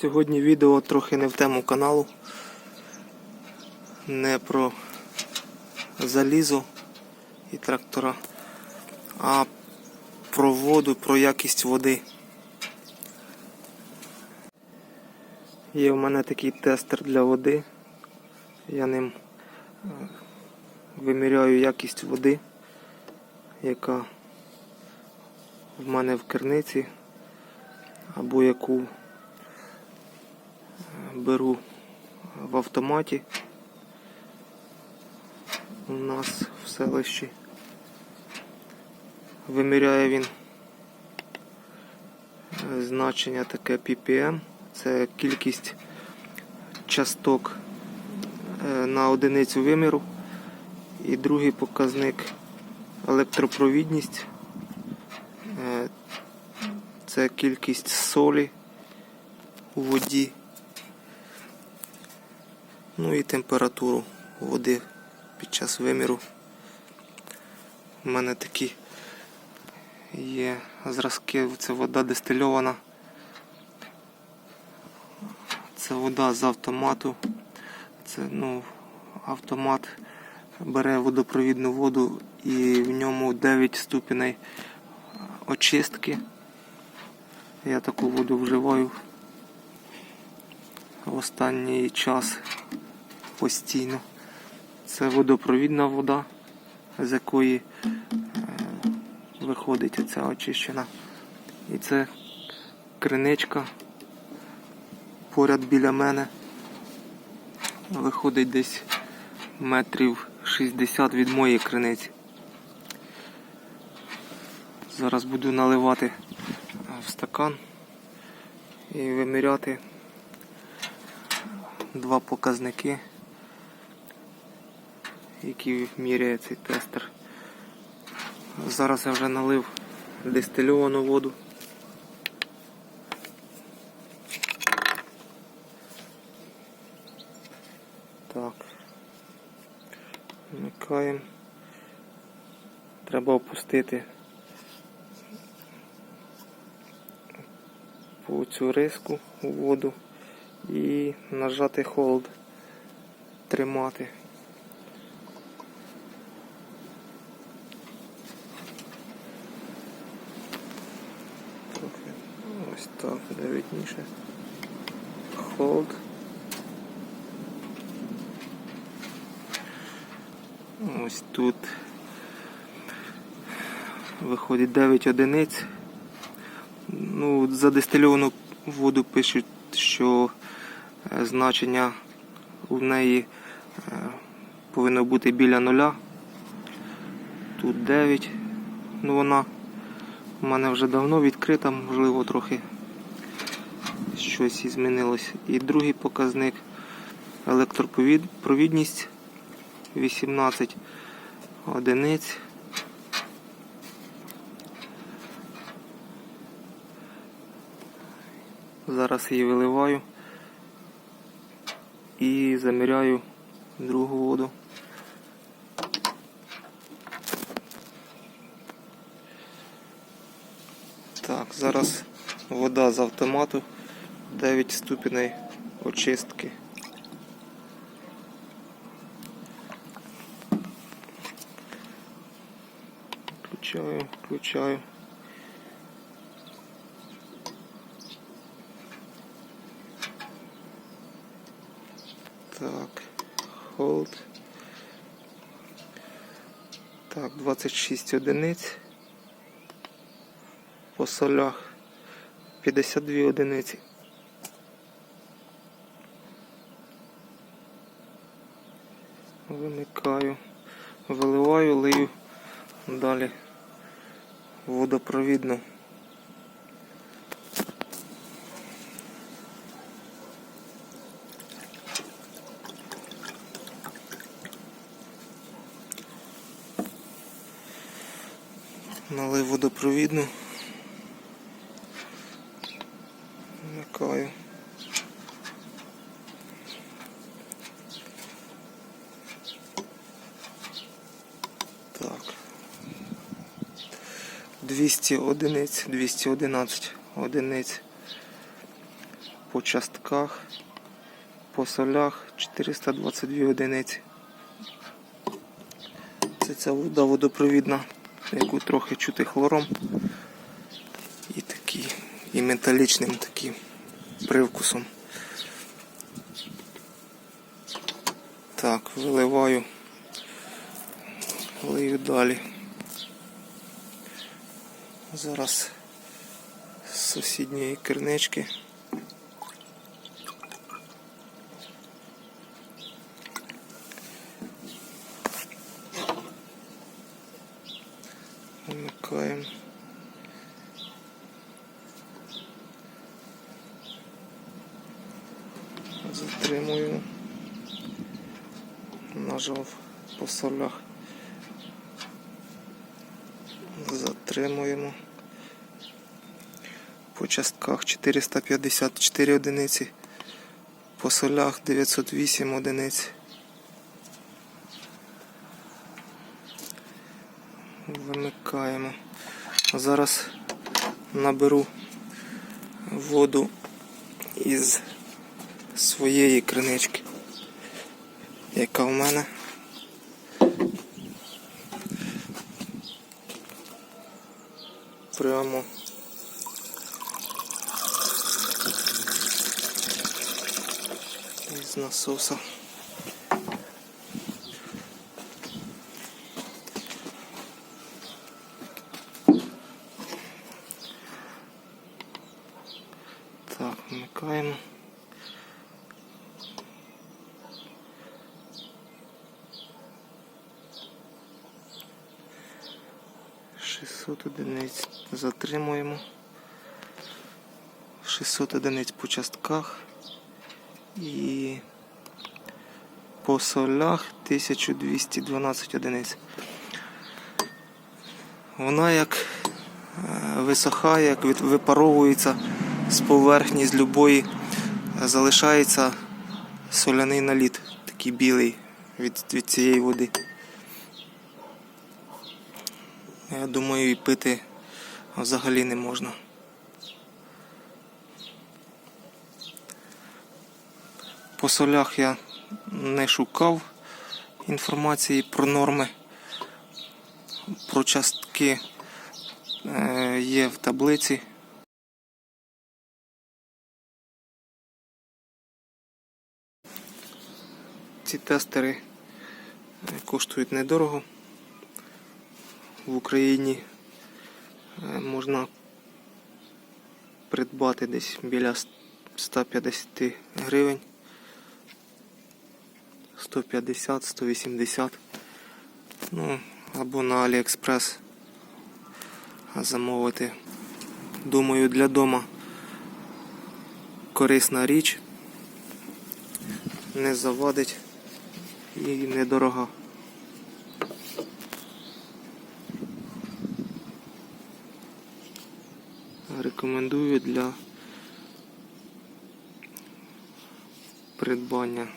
Сьогодні відео трохи не в тему каналу. Не про залізо і трактора, а про воду, про якість води. Є в мене такий тестер для води. Я ним е, виміряю якість води, яка в мене в керниці, або яку беру в автоматі у нас в селищі. Виміряє він е, значення таке ppm, це кількість часток е, на одиницю виміру. І другий показник електропровідність. Е, Це кількість солі у воді. Ну і температуру води під час виміру. У мене такі є зразки, це вода дистильована. Це вода з автомату. Це ну, автомат бере водопровідну воду і в ньому 9 ступеней очистки. Я таку воду вживаю в останній час постійно. Це водопровідна вода, з якої е, виходить оця очищена. І це криничка поряд біля мене. Виходить десь метрів 60 від моєї криниці. Зараз буду наливати в стакан і виміряти два показники, які міряє цей тестер. Зараз я вже налив дистильовану воду. Так. Вмикаємо. Треба опустити по цю риску у воду і нажати hold. Тримати. Трохи ось так видніше. Hold. Ось тут виходить 9 одиниць. Ну, за дистильовану воду пишуть, що значення у неї е, повинно бути біля нуля. Тут 9. Ну вона у мене вже давно відкрита, можливо, трохи щось і змінилось. І другий показник електропровідність 18 одиниць. Зараз її виливаю і заміряю другу воду. Так, зараз вода з автомату 9 ступеней очистки. Включаю, включаю. Так, hold. Так, 26 одиниць. По солях 52 одиниці. Вимикаю, виливаю, лию далі водопровідну. Налив водопровідну. Вмикаю. Так. 200 одиниць, 211 одиниць. по частках, по солях 422 одиниці. Це ця вода водопровідна, яку трохи чути хлором. І такий, і металічним таким привкусом. Так, виливаю, лию далі. Зараз з сусідньої кернички. Вмикаємо. Затримуємо. Нажав по солях. Затримуємо. По частках 454 одиниці. По солях 908 одиниць. Вимикаємо. Зараз наберу воду із своєї кринички, яка в мене. Прямо із насоса. Так, вмикаємо. Шістсот одиниць затримуємо. 600 одиниць по частках і по солях 1212 одиниць. Вона як е, висохає, як випаровується з поверхні з любої, залишається соляний наліт, такий білий від, від цієї води. Я думаю, і пити взагалі не можна. По солях я не шукав інформації про норми. Про частки е, є в таблиці. Ці тестери е, коштують недорого. В Україні е, можна придбати десь біля 150 гривень. 150, 180. Ну, або на Аліекспрес замовити. Думаю, для дома корисна річ. Не завадить і недорога. Рекомендую для придбання.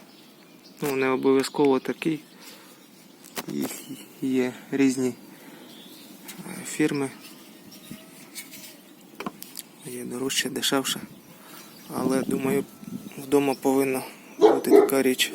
Ну, не обов'язково такий. Їх є різні е, фірми. Є дорожче, дешевше. Але думаю, вдома повинна бути така річ.